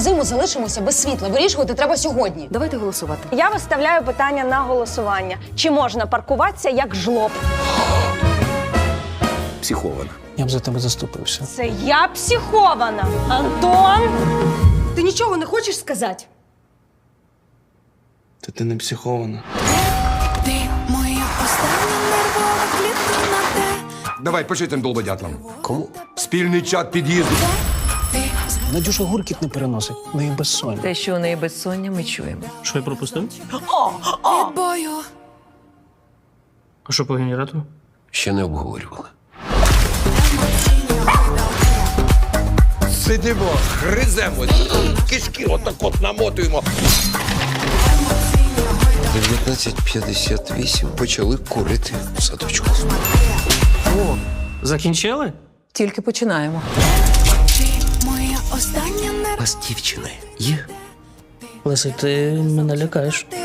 Зиму залишимося без світла. Вирішувати треба сьогодні. Давайте голосувати. Я виставляю питання на голосування. Чи можна паркуватися як жлоб? Психована. Я б за тебе заступився. Це я психована. Антон! Ти нічого не хочеш сказати? Та ти не психована. Ти моя остання нервова клітина, де Давай пиши тим долбодятлам. Кому? Спільний чат під'їзду. Надюша гуркіт не переносить, в неї безсоння. Те, що у неї безсоння, ми чуємо. Що я пропустив? від бою. А що по генератору? Ще не обговорювали. Сидимо, гриземо, кишки отак от намотуємо. 19.58 почали курити в садочку. О, закінчили? Тільки починаємо. Вас дівчини є? Леси, ти мене лякаєш.